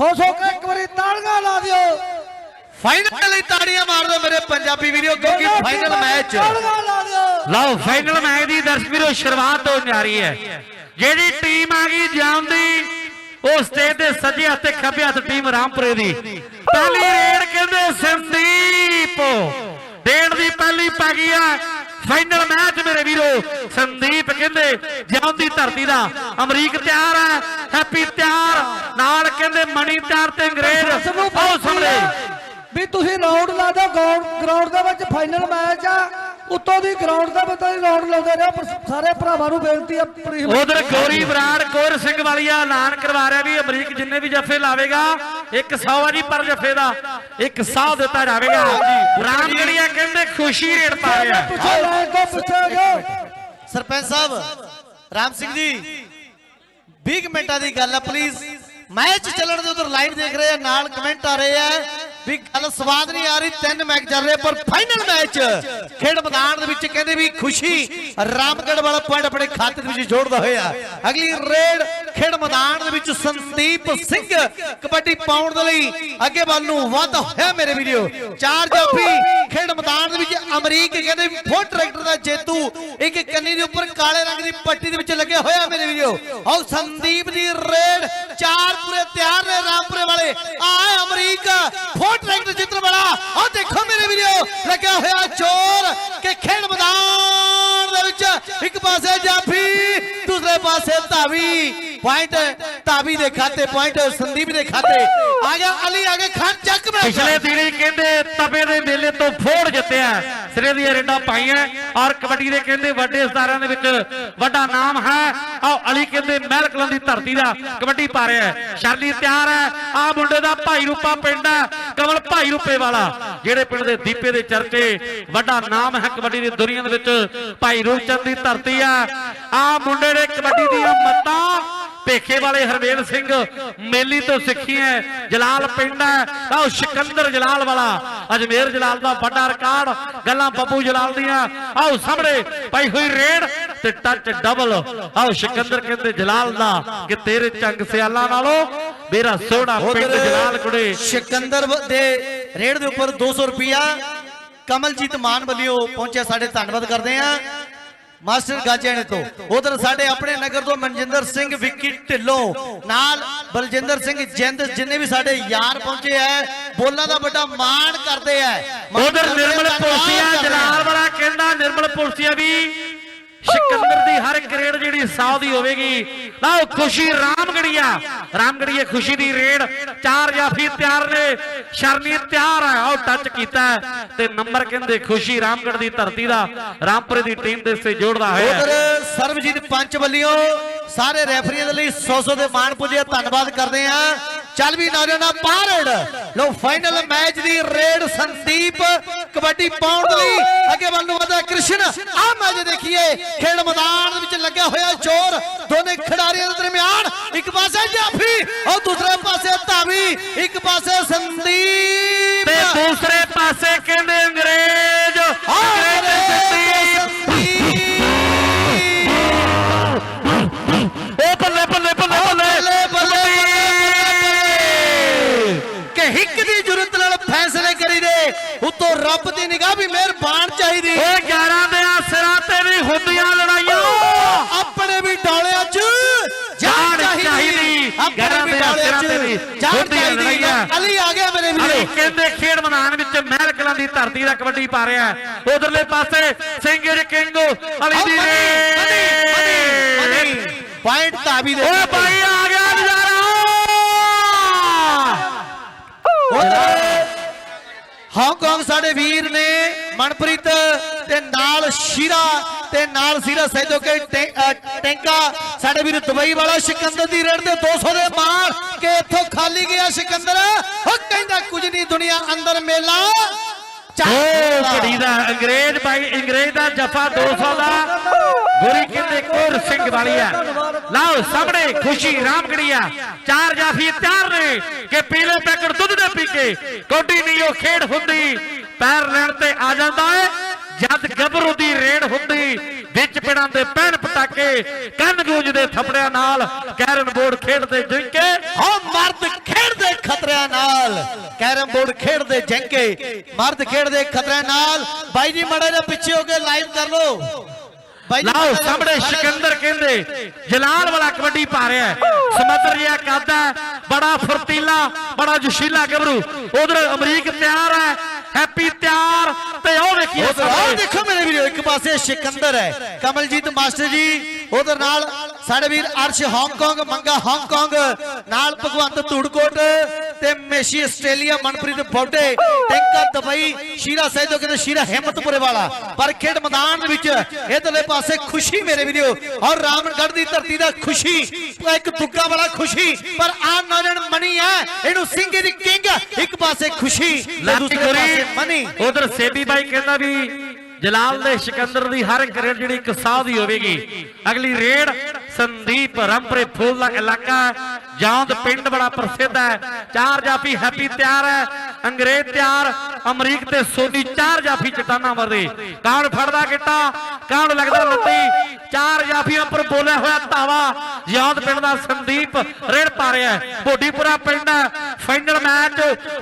ਖੁਸ਼ ਹੋ ਕੇ ਇੱਕ ਵਾਰੀ ਤਾੜੀਆਂ ਲਾ ਦਿਓ। ਫਾਈਨਲ ਲਈ ਤਾੜੀਆਂ ਮਾਰ ਦਿਓ ਮੇਰੇ ਪੰਜਾਬੀ ਵੀਰੋ ਕਿਉਂਕਿ ਫਾਈਨਲ ਮੈਚ ਲਓ ਫਾਈਨਲ ਮੈਚ ਦੀ ਦਰਸ਼ਕ ਵੀਰੋ ਸ਼ੁਰੂਆਤ ਹੋਣ ਜਾ ਰਹੀ ਹੈ। ਜਿਹੜੀ ਟੀਮ ਆ ਗਈ ਜਾਂਦੀ ਉਹ ਸਟੇਜ ਦੇ ਸੱਜੇ ਹੱਥ ਤੇ ਖੱਬੇ ਹੱਥ ਟੀਮ ਰਾਮਪੁਰੇ ਦੀ। ਪਹਿਲੀ ਰੇਡ ਕਹਿੰਦੇ ਸੰਦੀਪ। ਡੇਢ ਦੀ ਪਹਿਲੀ ਪੈ ਗਈ ਆ। ਫਾਈਨਲ ਮੈਚ ਮੇਰੇ ਵੀਰੋ। ਸੰਦੀਪ ਕਹਿੰਦੇ ਜਾਂਦੀ ਧਰਤੀ ਦਾ ਅਮਰੀਕ ਤਿਆਰ ਹੈ। ਹੈਪੀ ਤਿਆਰ। ਨਾਲ ਕਹਿੰਦੇ ਮਣੀ ਤਿਆਰ ਤੇ ਅੰਗਰੇਜ਼। ਆਓ ਸਾਹਮਣੇ। ਵੀ ਤੁਸੀਂ ਰਾਉਂਡ ਲਾ ਦਿਓ ਗਰਾਊਂਡ ਦੇ ਵਿੱਚ ਫਾਈਨਲ ਮੈਚ ਆ। ਉੱਤੋਂ ਦੀ ਗਰਾਊਂਡ ਦੇ ਵਿੱਚ ਹੀ ਰਾਉਂਡ ਲਾਉਂਦੇ ਰਹੇ ਪਰ ਸਾਰੇ ਭਰਾਵਾਂ ਨੂੰ ਬੇਨਤੀ ਆ ਉਧਰ ਗੋਰੀ ਬਰਾੜ ਕੋਰ ਸਿੰਘ ਵਾਲੀਆ ਐਲਾਨ ਕਰਵਾ ਰਿਹਾ ਵੀ ਅਮਰੀਕ ਜਿੰਨੇ ਵੀ ਜੱਫੇ ਲਾਵੇਗਾ 100 ਆ ਜੀ ਪਰ ਜੱਫੇ ਦਾ 100 ਦਿੱਤਾ ਜਾਵੇਗਾ। ਰਾਮਗੜੀਆ ਕਹਿੰਦੇ ਖੁਸ਼ੀ ਰੇਟ ਪਾ ਰਿਹਾ। ਸਰਪੰਚ ਸਾਹਿਬ ਰਾਮ ਸਿੰਘ ਜੀ 20 ਮਿੰਟਾਂ ਦੀ ਗੱਲ ਆ ਪਲੀਜ਼ ਮੈਚ ਚੱਲਣ ਦੇ ਉਧਰ ਲਾਈਵ ਦੇਖ ਰਹੇ ਆ ਨਾਲ ਕਮੈਂਟ ਆ ਰਹੇ ਆ। ਵੀ ਗੱਲ ਸਵਾਦ ਨਹੀਂ ਆ ਰਹੀ, ਤਿੰਨ ਮੈਚ ਚੱਲ ਰਹੇ, ਪਰ ਫਾਈਨਲ ਮੈਚ ਖੇਡ ਮੈਦਾਨ ਦੇ ਵਿੱਚ ਕਹਿੰਦੇ ਵੀ ਖੁਸ਼ੀ ਰਾਮਗੜ ਵਾਲਾ ਪੁਆਇੰਟ ਆਪਣੇ ਖਾਤੇ ਦੇ ਵਿੱਚ ਜੋੜਦਾ ਹੋਇਆ। ਅਗਲੀ ਰੇਡ ਖੇਡ ਮੈਦਾਨ ਦੇ ਵਿੱਚ ਸੰਦੀਪ ਸਿੰਘ ਕਬੱਡੀ ਪਾਉਣ ਦੇ ਲਈ ਅੱਗੇ ਵੱਲ ਨੂੰ ਵਾਧਾ ਹੋਇਆ ਮੇਰੇ ਵੀਡੀਓ ਚਾਰ ਜਾਫੀ ਖੇਡ ਮੈਦਾਨ ਦੇ ਵਿੱਚ ਅਮਰੀਕ ਕਹਿੰਦੇ ਵੀ ਫੋਰ ਟਰੈਕਟਰ ਦਾ ਜੇਤੂ, ਇੱਕ ਕੰਨੀ ਦੇ ਉੱਪਰ ਕਾਲੇ ਰੰਗ ਦੀ ਪੱਟੀ ਦੇ ਵਿੱਚ ਲੱਗਿਆ ਹੋਇਆ ਮੇਰੇ ਵੀਡੀਓ ਆਓ ਸੰਦੀਪ ਦੀ ਰੇਡ ਚਾਰ ਪੂਰੇ ਤਿਆਰ ਨੇ ਰਾਮਪੁਰੇ ਵਾਲੇ। ਆਏ ਅਮਰੀਕ ਫੋਰ ਟਰੈਕਟਰ ਜਿੱਤਣ ਵਾਲਾ ਆਹ ਦੇਖੋ ਮੇਰੇ ਵੀਡੀਓ ਲੱਗਿਆ ਹੋਇਆ ਚੋਰ ਕਿ ਖੇਡ ਮੈਦਾਨ ਦੇ ਵਿੱਚ ਇੱਕ ਪਾਸੇ ਜਾਫੀ ਦੂਸਰੇ ਪਾਸੇ ਧਾਵੀ ਪੁਆਇੰਟ ਧਾਵੀ ਦੇ ਖਾਤੇ ਪੁਆਇੰਟ ਸੰਦੀਪ ਦੇ ਖਾਤੇ। ਆ ਗਿਆ ਅਲੀ, ਆ ਗਿਆ ਖਾਨ, ਚੱਕ ਮੈਚ ਪਿਛਲੇ ਦਿਨੀ ਕਹਿੰਦੇ ਤਪੇ ਦੇ ਮੇਲੇ ਤੋਂ ਫੋੜ ਜਿੱਤਿਆ। ਸਿਰੇ ਦੀਆਂ ਰੇਡਾਂ ਪਾਈਆਂ। ਔਰ ਕਬੱਡੀ ਦੇ ਕਹਿੰਦੇ ਵੱਡੇ ਸਤਾਰਾਂ ਦੇ ਵਿੱਚ ਵੱਡਾ ਨਾਮ ਹੈ। ਆਓ, ਅਲੀ ਕਹਿੰਦੇ ਮਹਿਲ ਕਲਾਂ ਦੀ ਧਰਤੀ ਦਾ ਕਬੱਡੀ ਪਾ ਰਿਹਾ ਹੈ। ਸ਼ਰਲੀ ਤਿਆਰ ਹੈ। ਆ ਮੁੰਡੇ ਦਾ ਭਾਈ ਰੂਪਾ ਪਿੰਡ ਹੈ। ਕਮਲ ਭਾਈ ਰੂਪੇ ਵਾਲਾ, ਜਿਹੜੇ ਪਿੰਡ ਦੇ ਦੀਪੇ ਦੇ ਚਰਚੇ ਵੱਡਾ ਨਾਮ ਹੈ ਕਬੱਡੀ ਦੀ ਦੁਨੀਆ ਦੇ ਵਿੱਚ। ਭਾਈ ਰੂਪਚੰਦ ਦੀ ਧਰਤੀ ਆ ਆ ਮੁੰਡੇ ਨੇ ਕਬੱਡੀ ਦੀਆਂ ਮੱਤਾਂ। ਭੇਖੇ ਵਾਲੇ ਹਰਵੇਲ ਸਿੰਘ ਮੇਲੀ ਤੋਂ ਸਿੱਖੀ ਹੈ ਜਲਾਲ ਪਿੰਡ ਹੈ। ਆਹ ਸਿਕੰਦਰ ਜਲਾਲ ਵਾਲਾ ਅਜਮੇਰ ਜਲਾਲ ਦਾ ਵੱਡਾ ਰਿਕਾਰਡ। ਗੱਲਾਂ ਬੱਬੂ ਜਲਾਲ ਦੀਆਂ। ਆਓ ਸਾਹਮਣੇ ਪਾਈ ਹੋਈ ਰੇਡ ਤੇ ਟੱਚ ਡਬਲ ਆਓ ਸਿਕੰਦਰ ਕਹਿੰਦੇ ਜਲਾਲ ਦਾ ਕਿ ਤੇਰੇ ਚੰਗ ਸਿਆਲਾਂ ਨਾਲੋਂ ਮੇਰਾ ਸੋਹਣਾ ਪਿੰਡ ਜਲਾਲ ਕੁੜੇ। ਸਿਕੰਦਰ ਦੇ ਰੇਡ ਦੇ ਉੱਪਰ 200 ਰੁਪਿਆ ਕਮਲਜੀਤ ਮਾਨ ਵੱਲੋਂ ਪਹੁੰਚਿਆ। ਸਾਡੇ ਧੰਨਵਾਦ ਕਰਦੇ ਆ ਮਾਸਟਰ ਗਾਜੇਣੇ ਤੋਂ। ਉਧਰ ਸਾਡੇ ਆਪਣੇ ਨਗਰ ਤੋਂ ਮਨਜਿੰਦਰ ਸਿੰਘ ਵਿੱਕੀ ਢਿੱਲੋਂ ਨਾਲ ਬਲਜਿੰਦਰ ਸਿੰਘ ਜਿੰਦ ਜਿੰਨੇ ਵੀ ਸਾਡੇ ਯਾਰ ਪਹੁੰਚੇ ਐ ਬੋਲਾਂ ਦਾ ਵੱਡਾ ਮਾਣ ਕਰਦੇ ਐ। ਉਧਰ ਨਿਰਮਲ ਪੁਲਸੀਆ ਜਲਾਲ ਵਾਲਾ ਕਹਿੰਦਾ ਨਿਰਮਲ ਪੁਲਸੀਆ ਵੀ ਸਿਕੰਦਰ ਦੀ ਹਰ ਇੱਕ ਰੇਡ ਜਿਹੜੀ 100 ਦੀ ਹੋਵੇਗੀ। ਲਓ, ਖੁਸ਼ੀ ਰਾਮਗੜੀਆ। ਰਾਮਗੜੀਏ ਖੁਸ਼ੀ ਦੀ ਰੇਡ। ਚਾਰ ਜਾਫੀ ਤਿਆਰ ਨੇ। ਸ਼ਰਨੀ ਤਿਆਰ ਹੈ ਉਹ ਟੱਚ ਕੀਤਾ ਤੇ ਨੰਬਰ ਕਹਿੰਦੇ ਖੁਸ਼ੀ ਰਾਮਗੜ ਦੀ ਧਰਤੀ ਦਾ। ਰਾਮਪੁਰੇ ਦੀ ਟੀਮ ਦੇ ਸੇ ਜੋੜਦਾ ਹੈ। ਉਧਰ ਸਰਬਜੀਤ ਪੰਚ ਵੱਲੋਂ ਸਾਰੇ ਰੈਫਰੀਆਂ ਦੇ ਲਈ 100-100 ਦੇ ਮਾਣ ਪੁੱਜੇ। ਧੰਨਵਾਦ ਕਰਦੇ ਆ ਚੱਲ ਵੀ ਨੌਜਵਾਨਾ ਪਾਰੜ। ਲੋ ਫਾਈਨਲ ਮੈਚ ਦੀ ਰੇਡ ਸੰਦੀਪ ਕਬੱਡੀ ਪਾਉਣ ਦੇ ਲਈ। ਅੱਗੇ ਵੱਲ ਨੂੰ ਵਧਾ ਕ੍ਰਿਸ਼ਨ। ਆ ਮੈਚ ਦੇਖੀਏ। ਖੇਡ ਮੈਦਾਨ ਦੇ ਵਿੱਚ ਲੱਗਿਆ ਹੋਇਆ ਜ਼ੋਰ। ਦੋਨੇ ਖਿਡਾਰੀਆਂ ਦੇ ਦਰਮਿਆਨ ਇੱਕ ਪਾਸੇ ਜਾਫੀ ਔਰ ਦੂਸਰੇ ਪਾਸੇ ਧਾਵੀ। ਇੱਕ ਪਾਸੇ ਸੰਦੀਪ। ਤੇ ਦੂਸਰੇ ਪਾਸੇ ਕਹਿੰਦੇ ਅੰਗਰੇਜ਼। ਅੰਗਰੇਜ਼ ਹੁੰਦੀਆਂ ਲੜਾਈਆਂ। ਆਪਣੇ ਵੀ ਡੋਲਿਆਂ 'ਚ ਜਾਨ ਚਾਹੀਦੀ। ਵੀ ਦੇ ਡੋਲਿਆਂ ਸਿਰਾਂ 'ਚ ਤੇ ਵੀ ਜਾਨ ਹੁੰਦੀਆਂ ਚਾਹੀਦੀ। ਲੜਾਈਆਂ। ਅਲੀ ਆ ਗਿਆ ਮੇਰੇ ਵੀਰੋ। ਕਹਿੰਦੇ ਖੇਡ ਮੈਦਾਨ ਵਿੱਚ ਮਹਿਲ ਕਲਾਂ ਦੀ ਧਰਤੀ ਦਾ ਕਬੱਡੀ ਪਾ ਰਿਹਾ ਉਧਰਲੇ ਪਾਸੇ ਸਿੰਘ ਕਿੰਗੋ ਅਲੀ ਦੀ ਰੇਡ ਪੁਆਇੰਟ ਧਾਵੀ ਦੇ ਓਏ ਭਾਈ ਆ ਗਿਆ ਨਜ਼ਾਰਾ। ਹਾਂਗਕਾਂਗ ਸਾਡੇ ਵੀਰ ਨੇ ਮਨਪ੍ਰੀਤ ਤੇ ਨਾਲ ਸ਼ੀਰਾ ਤੇ ਨਾਲ ਸੀਰਾ ਸੈਦੋ ਕੇ ਟੈਂਕਾ। ਸਾਡੇ ਵੀਰ ਦੁਬਈ ਵਾਲਾ ਸਿਕੰਦਰ ਦੀ ਰੇਡ ਤੇ 200 ਦੇ ਮਾਰ ਕੇ ਇੱਥੋਂ ਖਾਲੀ ਗਿਆ ਸਿਕੰਦਰ। ਉਹ ਕਹਿੰਦਾ ਕੁਝ ਨਹੀਂ ਦੁਨੀਆ ਅੰਦਰ ਮੇਲਾ। ਘੜੀ ਦਾ ਅੰਗਰੇਜ਼ ਭਾਈ ਅੰਗਰੇਜ਼ ਦਾ ਜਫਾ 200 ਦਾ। ਗੁਰੀ ਕਹਿੰਦੇ ਕੋਰ ਸਿੰਘ ਵਾਲੀਆ ਲਓ ਸਾਹਮਣੇ ਖੁਸ਼ੀ ਰਾਮਗੜੀਆ ਚਾਰ ਜਾਫੀ ਤਿਆਰ ਨੇ ਕਿ ਪੀਲੇ ਪੈਕਟ ਦੁੱਧ ਦੇ ਪੀ ਕੇ। ਕੋਡੀ ਨਹੀਂ ਉਹ ਖੇਡ ਹੁੰਦੀ। ਪੈਰ ਲੈਣ ਤੇ ਆ ਜਾਂਦਾ ਹੈ ਜਦ ਗੱਭਰੂ ਦੀ ਰੇਡ ਹੁੰਦੀ ਵਿੱਚ ਪਿੜਾਂ ਦੇ ਪੈਣ ਪਟਾਕੇ ਕੰਨ ਗੂੰਜਦੇ ਥਪੜਿਆਂ ਨਾਲ ਕੈਰਨ ਬੋਰਡ ਖੇਡਦੇ ਜਿੰਕੇ। ਹੋ ਮਰਦ ਖੇਡਦੇ ਖਤਰਿਆਂ ਨਾਲ ਕੈਰਮ ਬੋਰਡ ਖੇਡਦੇ ਜੰਕੇ। ਮਰਦ ਖੇਡਦੇ ਖਤਰਿਆਂ ਨਾਲ। ਬਾਈ ਜੀ ਮੜਾ ਜਿਹਾ ਪਿੱਛੇ ਹੋ ਕੇ ਲਾਈਵ ਕਰ ਜੀ ਲਾਓ ਸਾਹਮਣੇ ਸਿਕੰਦਰ ਕਹਿੰਦੇ ਜਲਾਲ ਵਾਲਾ ਕਬੱਡੀ ਪਾ ਰਿਹਾ ਸਮੁੰਦਰ ਜਿਹਾ ਕਾਦਾ ਬੜਾ ਫੁਰਤੀਲਾ ਬੜਾ ਜੋਸ਼ੀਲਾ ਗੱਭਰੂ। ਉਧਰ ਅਮਰੀਕ ਤਿਆਰ ਹੈ। ਹੈਪੀ ਤਿਆਰ। ਤੇ ਉਹ ਆਹ ਸਾਹਮਣੇ। ਦੇਖੋ ਮੇਰੇ ਵੀਰੋ ਇੱਕ ਪਾਸੇ ਸਿਕੰਦਰ ਹੈ। ਕਮਲਜੀਤ ਮਾਸਟਰ ਜੀ ਉਧਰ ਨਾਲ ਸਾਡੇ ਵੀਰ Arsh Hong Kong Manga Hong Kong ਨਾਲ ਭਗਵੰਤ ਧੂੜਕੋਟ ਤੇ ਮੇਸ਼ੀ ਆਸਟ੍ਰੇਲੀਆ ਮਨਪ੍ਰੀਤ ਬੋਡੇ ਟੈਂਕਾ ਦੁਬਈ ਸ਼ੀਰਾ ਸੈਦੋ ਕਹਿੰਦੇ ਸ਼ੀਰਾ ਹਿੰਮਤਪੁਰੇ ਵਾਲਾ। ਪਰ ਖੇਡ ਮੈਦਾਨ ਦੇ ਵਿੱਚ ਇਧਰਲੇ ਪਾਸੇ ਖੁਸ਼ੀ ਮੇਰੇ ਵੀਰੋ ਔਰ ਰਾਮਗੜ੍ਹ ਦੀ ਧਰਤੀ ਦਾ ਖੁਸ਼ੀ ਇੱਕ ਤੁੱਕਾ ਵਾਲਾ ਖੁਸ਼ੀ ਪਰ ਆਨ ਨੌਜਵਾਨ ਮਨੀ ਹੈ ਇਹਨੂੰ ਸਿੰਘ ਦੀ ਕਿੰਗ ਇੱਕ ਪਾਸੇ ਖੁਸ਼ੀ ਦੂਸਰੇ ਪਾਸੇ ਗੁਰੀ ਉਧਰ ਸੇਬੀ ਬਾਈ ਕਹਿੰਦਾ ਵੀ ਜਲਾਲ ਦੇ ਸਿਕੰਦਰ ਦੀ ਹਰ ਇੱਕ ਰੇਡ ਜਿਹੜੀ ਇੱਕ ਸਾਹ ਦੀ ਹੋਵੇਗੀ। ਅਗਲੀ ਰੇਡ ਸੰਦੀਪ ਰੰਪਰੇ ਫੁੱਲ ਦਾ ਇਲਾਕਾ। ਜੌਂਦ ਪਿੰਡ ਬੜਾ ਪ੍ਰਸਿੱਧ ਹੈ। ਚਾਰ ਜਾਫੀ ਹੈਪੀ ਤਿਆਰ ਹੈ। ਅੰਗਰੇਜ਼ ਤਿਆਰ ਅਮਰੀਕ ਤੇ ਸੋਨੀ ਚਾਰ ਜਾਫੀ ਚਟਾਨਾ ਮਰਦੇ ਕਾਣ ਫੜਦਾ ਗਿੱਟਾ ਕਾਣ ਲੱਗਦਾ ਲੱਤੀ ਚਾਰ ਜਾਫੀਆਂ ਪਰ ਬੋਲਿਆ ਹੋਇਆ ਧਾਵਾ। ਯਾਦ ਪਿੰਡ ਦਾ ਸੰਦੀਪ ਰੇਡ ਪਾ ਰਿਹਾ ਹੈ। ਬੋਡੀਪੁਰਾ ਪਿੰਡ ਫਾਈਨਲ ਮੈਚ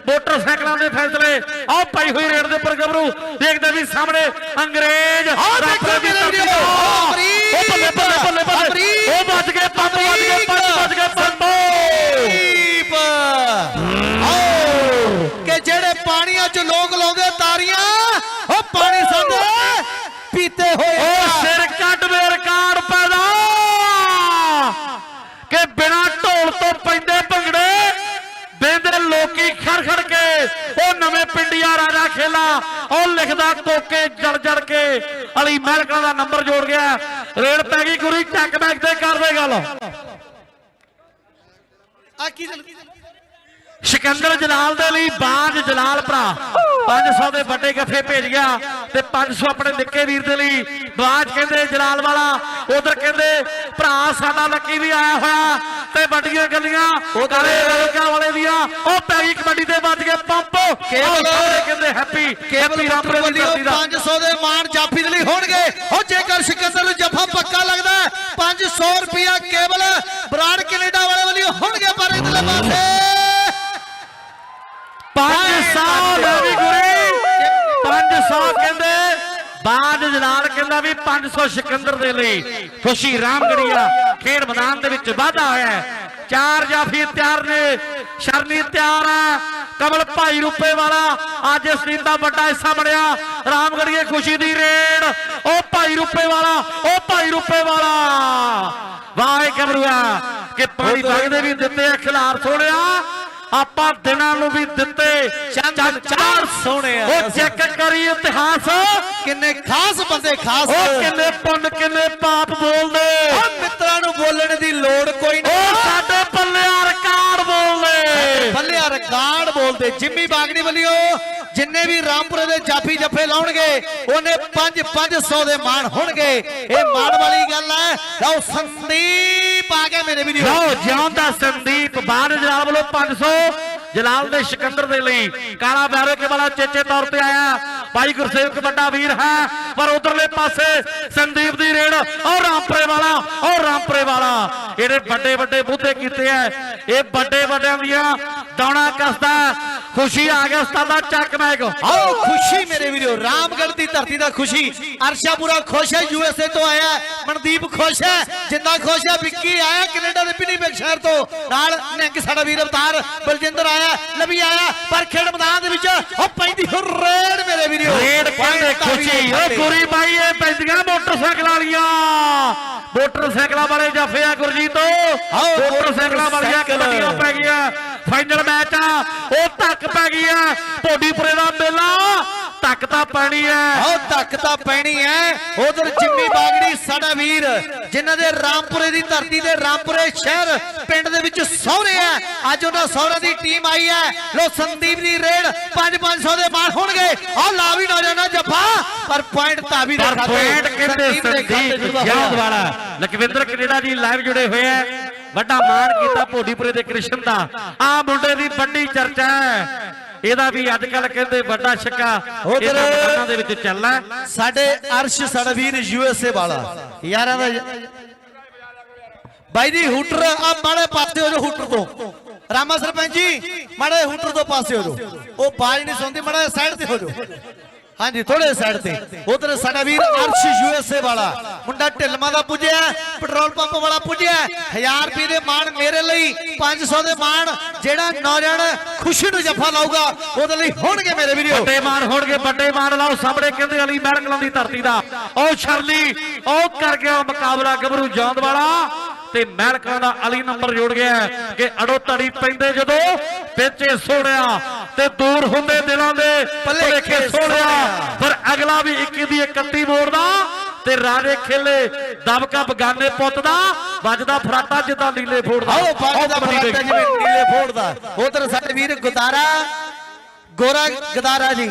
ਮੋਟਰਸਾਈਕਲਾਂ ਦੇ ਫੈਸਲੇ। ਆਹ ਪਾਈ ਹੋਈ ਰੇਡ ਦੇ ਉੱਪਰ ਗੱਭਰੂ। ਦੇਖਦੇ ਵੀ ਸਾਹਮਣੇ ਅੰਗਰੇਜ਼ ਉਹ ਬੱਲੇ ਬੱਲੇ ਬੱਲੇ ਬੱਲੇ ਅਮਰੀਕ, ਉਹ ਵੱਜ ਗਏ ਪੰਜ ਵੱਜ ਗਏ ਪੰਜ ਵੱਜ ਗਏ ਪੰਜ। ਦੀਪ ਆਓ ਕਿ ਜਿਹੜੇ ਪਾਣੀਆਂ 'ਚ ਲੋਕ ਲਾਉਂਦੇ ਤਾਰੀਆਂ। ਉਹ ਪਾਣੀ ਸਾਡੇ ਪੀਤੇ ਹੋਏ ਉਹ। ਸਿਰ ਕੱਟ ਦੇ ਰਿਕਾਰਡ ਪੈਦਾ। ਕਿ ਬਿਨਾ ਢੋਲ ਤੋਂ ਪੈਂਦੇ ਭੰਗੜੇ ਬੇਂਦੇ ਲੋਕੀ ਖੜ ਖੜ ਕੇ ਉਹ ਨਵੇਂ ਪਿੰਡੀਆ ਰਾਜਾ ਖੇਲਾ ਉਹ ਲਿਖਦਾ ਕੋਕੇ ਜੜ ਜੜ ਕੇ। ਅਲੀ ਮਹਿਲਕਾਂ ਦਾ ਨੰਬਰ ਜੋੜ ਗਿਆ। ਰੇਡ ਪੈ ਗਈ ਗੁਰੀ ਚੱਕ ਬੈਕ ਤੇ ਕਰਦੇ ਗੱਲ। ਆ ਕੀ ਸਿਕੰਦਰ ਜਲਾਲ ਦੇ ਲਈ ਬਾਜ ਜਲਾਲ ਭਰਾ। 500 ਦੇ ਵੱਡੇ ਗੱਫੇ ਭੇਜ ਗਿਆ ਤੇ 500 ਆਪਣੇ ਨਿੱਕੇ ਵੀਰ ਦੇ ਲਈ ਬਾਜ ਕਹਿੰਦੇ ਜਲਾਲ ਵਾਲਾ। ਉਧਰ ਕਹਿੰਦੇ ਭਰਾ ਸਾਡਾ ਲੱਕੀ ਵੀ ਆਇਆ ਹੋਇਆ ਤੇ ਵੱਡੀਆਂ ਗੱਲੀਆਂ ਉਧਰ- ਕਾਲੇ ਰੰਗਾਂ ਵਾਲੇ ਦੀਆਂ। ਉਹ ਪੈ ਗਈ ਕਬੱਡੀ ਦੇ ਵੱਜ ਗਏ ਪੰਪ। ਕੇਵਲ- ਉਹ ਕਹਿੰਦੇ ਹੈਪੀ ਕੇਵਲ ਰਾਮਪੁਰੇ ਦੀ ਵੱਲੋਂ ਧਰਤੀ ਦਾ। 500 ਦੇ ਮਾਣ ਜਾਫੀ ਦੇ ਲਈ ਹੋਣਗੇ। ਉਹ ਜੇਕਰ ਸਿਕੰਦਰ ਨੂੰ ਜਫਾ ਪੱਕਾ ਲੱਗਦਾ ਹੈ, 500 ਰੁਪਿਆ ਕੇਵਲ ਬਰਾੜ ਕੈਨੇਡਾ ਵਾਲੇ ਵੱਲੋਂ ਹੋਣਗੇ 500 ਨਵੀਂ ਗੁਰੀ। 500 ਕਹਿੰਦੇ ਬਾਜ ਜਲਾਲ ਕਹਿੰਦਾ ਵੀ 500 ਸਿਕੰਦਰ ਦੇ ਲਈ। ਖੁਸ਼ੀ ਰਾਮਗੜੀਆ ਖੇਡ ਮੈਦਾਨ ਦੇ ਵਿੱਚ ਵਾਧਾ ਹੋਇਆ ਹੈ। ਚਾਰ ਜਾਫੀ ਤਿਆਰ ਨੇ ਸ਼ਰਨੀ ਤਿਆਰ ਹੈ ਕਮਲ ਭਾਈ ਰੂਪੇ ਵਾਲਾ ਅੱਜ ਇਸ ਟੀਮ ਦਾ ਵੱਡਾ ਹਿੱਸਾ ਬਣਿਆ। ਰਾਮਗੜੀਏ ਖੁਸ਼ੀ ਦੀ ਰੇਡ। ਉਹ ਭਾਈ ਰੂਪੇ ਵਾਲਾ ਉਹ ਭਾਈ ਰੂਪੇ ਵਾਲਾ। ਵਾਹ ਕਬਰੂਆ ਕਿ ਪਾਣੀ ਵਗਦੇ ਵੀ ਦਿੱਤੇ ਆ ਖਿਲਾਰ ਸੋਹਣਿਆ। ਆਪਾਂ ਦਿਨਾਂ ਨੂੰ ਵੀ ਦਿੱਤੇ ਚੰਦ ਚਾਰ ਸੋਹਣੇ ਆ ਉਹ ਚੈੱਕ ਕਰੀ ਇਤਿਹਾਸ ਕਿੰਨੇ ਖਾਸ ਬੰਦੇ ਖਾਸ। ਉਹ ਕਿੰਨੇ ਪੁੰਨ ਕਿੰਨੇ ਪਾਪ ਬੋਲਦੇ। ਉਹ ਮਿੱਤਰਾਂ ਨੂੰ ਬੋਲਣ ਦੀ ਲੋੜ ਕੋਈ ਉਹ ਨਹੀਂ ਸਾਡੇ ਪੱਲਿਆ ਰਿਕਾਰਡ ਬੋਲਦੇ ਬੱਲਿਆ ਰਿਕਾਰਡ ਬੋਲਦੇ। ਜਿੰਮੀ ਬਾਗੜੀ ਵੱਲਿਓ ਜਿੰਨੇ ਵੀ ਰਾਮਪੁਰੇ ਦੇ ਜਾਫੀ ਜੱਫੇ ਲਾਉਣਗੇ ਉਹਨੇ 5 500 ਦੇ ਮਾਣ ਹੋਣਗੇ। ਇਹ ਮਾਣ ਵਾਲੀ ਗੱਲ ਹੈ। ਲਓ ਸੰਦੀਪ ਆ ਗਿਆ ਮੇਰੇ ਵੀਡੀਓ ਲਓ ਜਿਉਂਦਾ ਸੰਦੀਪ ਬਾਣ ਜਲਾਲ ਵੱਲੋਂ 500 ਜਲਾਲ ਦੇ ਸਿਕੰਦਰ ਦੇ ਲਈ ਕਾਲਾ ਬੈਰੋ ਕੇ ਵਾਲਾ ਚੇਚੇ ਤੌਰ ਤੇ ਆਇਆ। ਭਾਈ ਗੁਰਸੇਵਕ ਵੱਡਾ ਵੀਰ ਹੈ, ਪਰ ਉਧਰਲੇ ਪਾਸੇ ਸੰਦੀਪ ਦੀ ਰੇੜ ਔਰ ਰਾਮਪੁਰੇ ਵਾਲਾ ਔਰ ਰਾਮਪੁਰੇ ਵਾਲਾ। ਇਹਦੇ ਵੱਡੇ ਵੱਡੇ ਬੁੱਧੇ ਕੀਤੇ ਐ। ਇਹ ਵੱਡੇ ਵੱਡਿਆਂ ਦੀਆਂ ਦੌਣਾ ਕਸਦਾ ਖੁਸ਼ੀ ਆ ਗਿਆ ਉਸਤਾਦਾ ਚੱਕ ਮੈਕ। ਆਓ, ਖੁਸ਼ੀ ਮੇਰੇ ਵੀਰੋ, ਰਾਮਗੜ੍ਹ ਦੀ ਧਰਤੀ ਦਾ ਖੁਸ਼ੀ। ਅਰਸ਼ਾਪੁਰਾ ਖੁਸ਼ ਹੈ ਯੂਐਸਏ ਤੋਂ ਆਇਆ ਮਨਦੀਪ ਖੁਸ਼ ਹੈ ਜਿੰਦਾ ਖੁਸ਼ ਹੈ, ਵਿੱਕੀ ਆਇਆ, ਕੈਨੇਡਾ ਦੇ ਪਿਨੀਬੈਗ ਸ਼ਹਿਰ ਤੋਂ। ਨਾਲ ਨਿੰਗ ਸਾਡਾ ਵੀਰ ਅਵਤਾਰ, ਬਲਜਿੰਦਰ ਆਇਆ ਲਵੀ ਆਇਆ ਪਰ ਖੇਡ ਮੈਦਾਨ ਦੇ ਵਿੱਚ ਉਹ ਪੈਂਦੀ ਹੋ ਰੇਡ ਮੇਰੇ ਵੀਰੋ। ਰੇਡ ਕਹਿੰਦੇ ਖੁਸ਼ੀ ਓ ਗੁਰੀ ਬਾਈ ਇਹ ਪੈਂਦੀਆਂ ਮੋਟਰਸਾਈਕਲ ਵਾਲੀਆਂ। ਮੋਟਰਸਾਈਕਲਾਂ ਵਾਲੇ ਜਫੇ ਆ ਗੁਰਜੀਤ। ਆਓ, ਮੋਟਰਸਾਈਕਲਾਂ ਵਾਲੀਆਂ। ਕਬੱਡੀਆਂ ਪੈ ਗਈਆਂ। ਫਾਈਨਲ ਮੈਚ ਆ। ਉਹ ਧੱਕ ਪੈ ਗਈ ਆ। ਢੋਡੀਪੁਰੇ ਦਾ ਮੇਲਾ ਧੱਕ ਤਾਂ ਪੈਣੀ ਹੈ ਆਓ ਧੱਕ ਤਾਂ ਪੈਣੀ ਹੈ ਉਧਰ ਜਿੰਮੀ ਬਾਗੜੀ ਸਾਡਾ ਵੀਰ ਜਿਨ੍ਹਾਂ ਦੇ ਰਾਮਪੁਰੇ ਦੀ ਧਰਤੀ ਦੇ ਰਾਮਪੁਰੇ ਸ਼ਹਿਰ ਪਿੰਡ ਦੇ ਵਿੱਚ ਸਹੁਰੇ ਹੈ ਅੱਜ ਉਹਨਾਂ ਸਹੁਰੇ ਦੀ ਟੀਮ ਆਈ ਹੈ ਲੋ ਸੰਦੀਪ ਦੀ ਰੇਡ 5-500 ਦੇ ਮਾਰ ਹੋਣਗੇ। ਆਹ ਲਾ ਵੀ ਨਾ ਜਾਣਾ ਜੱਫਾ। ਪਰ ਪੁਆਇੰਟ ਤਾਵੀ ਦੇ ਪਰ ਖਾਤੇ ਪੁਆਇੰਟ ਕਹਿੰਦੇ ਸੰਦੀਪ ਦੇ ਯਾਦ। ਵਾਲਾ ਲਖਵਿੰਦਰ ਕੈਨੇਡਾ ਜੀ ਲਾਈਵ ਜੁੜੇ ਹੋਏ ਆ। ਵੱਡਾ ਮਾਣ ਕੀਤਾ ਭੋਡੀਪੁਰੇ ਦੇ ਕ੍ਰਿਸ਼ਨ ਦਾ। ਆ ਮੁੰਡੇ ਦੀ ਵੱਡੀ ਚਰਚਾ ਹੈ। ਇਹਦਾ ਵੀ ਅੱਜ ਕੱਲ ਕਹਿੰਦੇ ਵੱਡਾ ਛੱਕਾ ਉੱਧਰ- ਇਹਨਾਂ ਮੈਦਾਨਾਂ ਦੇ ਵਿੱਚ ਚੱਲਣਾ। ਸਾਡੇ ਅਰਸ਼ ਸੜਵੀਰ ਯੂਐਸਏ ਵਾਲਾ। ਯਾਰਾਂ ਦਾ ਬਾਈ ਜੀ ਹੂਟਰ ਆ ਮਾੜੇ ਪਾਸੇ ਹੋ ਜੋ ਹੂਟਰ ਤੋਂ। ਰਾਮਾ ਸਰਪੰਚ ਜੀ ਮਾੜੇ ਹੂਟਰ ਤੋਂ ਪਾਸੇ ਹੋ ਜੋ ਉਹ ਬਾਜ ਨਹੀਂ ਸੁਣਦੀ ਮਾੜਾ ਸਾਈਡ ਤੇ ਹੋ ਜੋ ਹਾਂਜੀ ਥੋੜੇ ਸਾਈਡ ਤੇ। ਉਧਰ ਸਾਡਾ ਵੀਰ ਅਰਸ਼ ਯੂਐਸਏ ਵਾਲਾ। ਮੁੰਡਾ ਢਿਲਮਾ ਦਾ ਪੁੱਜਿਆ, ਪੈਟਰੋਲ ਪੰਪ ਵਾਲਾ ਪੁੱਜਿਆ। 1000 ਰੁਪਏ ਦੇ ਮਾਣ ਮੇਰੇ ਲਈ 500 ਦੇ ਮਾਣ। ਜਿਹੜਾ ਨੌਜਵਾਨ ਖੁਸ਼ੀ ਨੂੰ ਜੱਫਾ ਲਾਊਗਾ, ਉਹਦੇ ਲਈ ਹੋਣਗੇ ਮੇਰੇ ਵੀਰੋ। ਵੱਡੇ ਮਾਰ ਹੋਣਗੇ, ਵੱਡੇ ਮਾਰ ਲਾਓ। ਸਾਹਮਣੇ ਕਹਿੰਦੇ ਅਲੀ ਮਹਿਲ ਕਲਾਂ ਦੀ ਧਰਤੀ ਦਾ। ਉਹ ਸ਼ਰਲੀ, ਉਹ ਕਰ ਗਿਆ ਮੁਕਾਬਲਾ ਗੱਭਰੂ ਜੌਂਦ ਵਾਲਾ। ਤੇ ਮਹਿਲ ਕਲਾਂ ਦਾ ਅਲੀ ਨੰਬਰ ਜੋੜ ਗਿਆ ਕਿ ਅੜੋ ਤੜੀ ਪੈਂਦੇ ਜਦੋਂ ਵਿੱਚੇ ਸੋੜਿਆ ਤੇ ਦੂਰ ਹੁੰਦੇ ਦਿਲਾਂ ਦੇ ਭੁਲੇਖੇ ਸੋੜਿਆ ਪਰ ਅਗਲਾ ਵੀ 21 ਦੀ 31 ਮੋੜਦਾ ਤੇ ਰਾਜੇ ਖੇਲੇ ਦਬਕਾ ਬਗਾਨੇ ਪੁੱਤ ਦਾ ਵੱਜਦਾ ਫਰਾਟਾ ਜਿੱਦਾਂ ਨੀਲੇ ਫੋੜਦਾ ਆਓ ਬਾਗ ਦਾ ਕਬੱਡੀ ਫਰਾਟਾ। ਜਿਵੇਂ ਨੀਲੇ ਫੋੜਦਾ ਉਧਰ ਸਾਡੇ ਵੀਰ ਗੁਦਾਰਾ ਗੋਰਾ ਗਦਾਰਾ ਜੀ।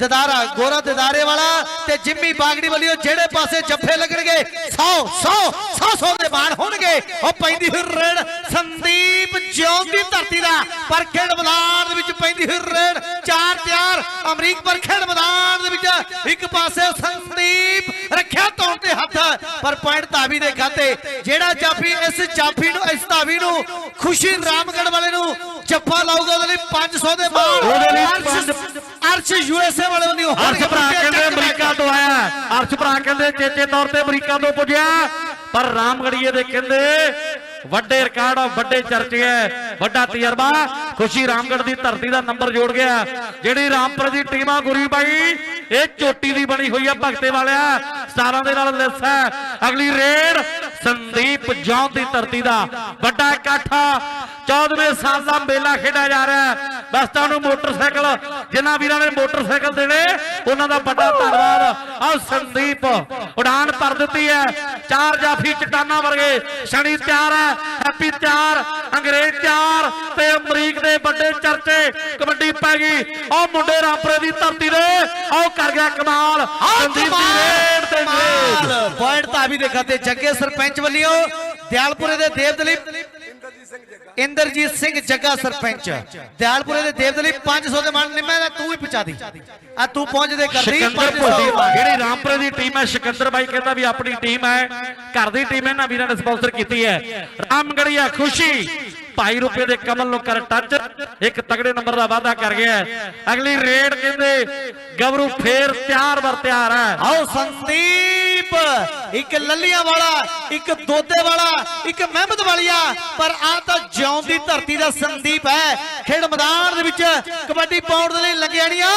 ਦਦਾਰਾ ਗੋਰਾ ਦਦਾਰੇ ਵਾਲਾ ਤੇ ਜਿੰਮੀ ਬਾਗੜੀ ਵਾਲੀ, ਉਹ ਜਿਹੜੇ ਪਾਸੇ ਜੱਫੇ ਲੱਗਣਗੇ 100 100 100 ਦੇ ਬਾਣ ਹੋਣਗੇ। ਉਹ ਪੈਂਦੀ ਹੋਈ ਰੇਡ, ਸੰਦੀਪ ਜਿਉਂ ਦੀ ਧਰਤੀ ਦਾ, ਪਰ ਖੇਡ ਮੈਦਾਨ ਦੇ ਵਿੱਚ ਪੈਂਦੀ ਹੋਈ ਰੇਡ, ਚਾਰ ਤਿਆਰ, ਅਮਰੀਕ ਪਰ ਖੇਡ ਮੈਦਾਨ ਦੇ ਵਿੱਚ, ਇੱਕ ਪਾਸੇ ਸੰਦੀਪ ਰੱਖਿਆ ਤੌਰ ਤੇ ਹੱਥ, ਪਰ ਪੁਆਇੰਟ ਧਾਵੀ ਦੇ ਖਾਤੇ, ਜਿਹੜਾ ਜਾਫੀ, ਇਸ ਜਾਫੀ ਨੂੰ, ਇਸ ਧਾਵੀ ਨੂੰ, ਖੁਸ਼ੀ ਰਾਮਗੜ ਵਾਲੇ ਨੂੰ ਜੱਫਾ ਲਾਊਗਾ ਉਹਦੇ ਲਈ 500 ਦੇ ਬਾਅਦ ਉਹਦੇ ਲਈ ਅਰਸ਼- ਅਰਸ਼ ਯੂਐਸਏ ਵਾਲੇ ਨੂੰ ਅਰਸ਼ ਭਰਾ ਕਹਿੰਦੇ ਅਮਰੀਕਾ ਤੋਂ ਆਇਆ। ਹੈ। ਅਰਸ਼ ਭਰਾ ਕਹਿੰਦੇ ਚੇਚੇ ਤੌਰ ਤੇ ਅਮਰੀਕਾ ਤੋਂ ਪੁੱਜਿਆ। ਪਰ ਰਾਮਗੜੀਏ ਦੇ ਕਹਿੰਦੇ ਵੱਡੇ ਰਿਕਾਰਡ ਆ ਵੱਡੇ ਚਰਚੇ ਹੈ ਵੱਡਾ ਤਜਰਬਾ। ਖੁਸ਼ੀ ਰਾਮਗੜ ਦੀ ਧਰਤੀ ਦਾ ਨੰਬਰ ਜੋੜ ਗਿਆ। ਜਿਹੜੀ ਰਾਮਪੁਰ ਦੀ ਟੀਮ ਆ ਗੁਰੀ ਬਾਈ ਇਹ ਚੋਟੀ ਦੀ ਬਣੀ ਹੋਈ ਆ ਭਗਤੇ ਵਾਲਿਆ। ਸਟਾਰਾਂ ਦੇ ਨਾਲ ਲਿਸ ਹੈ। ਅਗਲੀ ਰੇਡ ਸੰਦੀਪ ਜੌਂ ਦੀ ਧਰਤੀ ਦਾ ਵੱਡਾ ਇਕੱਠਾ 14ਵੇਂ ਸਾਲ ਦਾ ਮੇਲਾ ਖੇਡਿਆ ਜਾ ਰਿਹਾ ਹੈ। ਬਸ ਤੁਹਾਨੂੰ ਮੋਟਰਸਾਈਕਲ, ਜਿਨ੍ਹਾਂ ਵੀਰਾਂ ਨੇ ਮੋਟਰਸਾਈਕਲ ਦੇਣੇ, ਉਹਨਾਂ ਦਾ ਵੱਡਾ ਧੰਨਵਾਦ। ਆ ਸੰਦੀਪ ਉਡਾਨ ਭਰ ਦਿੱਤੀ ਹੈ। ਚਾਰ ਜਾਫੀ ਚਟਾਨਾ ਵਰਗੇ ਸ਼ਨੀ ਤਿਆਰ ਹੈ ਹੈਪੀ ਤਿਆਰ ਅੰਗਰੇਜ਼ ਤਿਆਰ ਤੇ ਅਮਰੀਕ ਦੇ ਵੱਡੇ ਚਰਚੇ ਕਬੱਡੀ ਪੈ ਗਈ। ਆਹ ਮੁੰਡੇ ਰਾਮਪੁਰੇ ਦੀ ਧਰਤੀ ਦੇ ਆਹ ਕਰ ਗਿਆ ਕਮਾਲ। ਸੰਦੀਪ ਦੀ ਰੇਡ ਤੇ ਪੁਆਇੰਟ ਧਾਵੀ ਦੇ ਖਾਤੇ ਜੱਗੇ ਸਰਪੰਚ ਵੱਲੋਂ ਦਿਆਲਪੁਰੇ ਦੇ ਦੇਵਦਲੀਪ ਇੰਦਰਜੀਤ ਸਿੰਘ ਜੱਗਾ। ਸਰਪੰਚ। ਦਿਆਲਪੁਰੇ ਦੇ ਦੇਵਦਲੀਪ 500 ਦੇ ਮਾਨ ਨਿੰਮੇ ਦਾ ਤੂੰ ਹੀ ਪਹੁੰਚਾ ਦੀ। ਆ ਤੂੰ ਪਹੁੰਚਦੇ ਕਰਦੀ ਸਿਕੰਦਰ 500 ਭੋਲੀ ਦੇ ਮਾਣ। ਜਿਹੜੀ ਰਾਮਪੁਰੇ ਦੀ ਟੀਮ ਹੈ ਸਿਕੰਦਰ ਬਾਈ ਕਹਿੰਦਾ ਵੀ ਆਪਣੀ ਟੀਮ ਹੈ ਘਰ ਦੀ ਟੀਮ ਇਹਨਾਂ ਵੀਰਾਂ ਨੇ ਸਪਾਂਸਰ ਕੀਤੀ ਹੈ। ਰਾਮਗੜੀਆ ਖੁਸ਼ੀ। ਭਾਈ ਰੁਪਏ ਦੇ ਕਮਲ ਨੂੰ ਕਰ ਟੱਚ ਇੱਕ ਤਗੜੇ ਨੰਬਰ ਦਾ ਵਾਅਦਾ ਕਰ ਗਿਆ। ਅਗਲੀ ਰੇਡ ਕਹਿੰਦੇ ਗਬਰੂ ਫੇਰ ਤਿਆਰ ਵਰ ਤਿਆਰ ਹੈ। ਆਓ ਸੰਦੀਪ ਇੱਕ ਲੱਲੀਆਂ ਵਾਲਾ ਇੱਕ ਦੋਦੇ ਵਾਲਾ ਇੱਕ ਮਹਿਮਦ ਵਾਲੀਆ ਪਰ ਆ ਤਾਂ ਜਿਉਂ ਦੀ ਧਰਤੀ ਦਾ ਸੰਦੀਪ ਹੈ। ਖੇਡ ਮੈਦਾਨ ਦੇ ਵਿੱਚ ਕਬੱਡੀ ਪਾਉਣ ਦੇ ਲਈ ਲੱਗਿਆਣੀਆਂ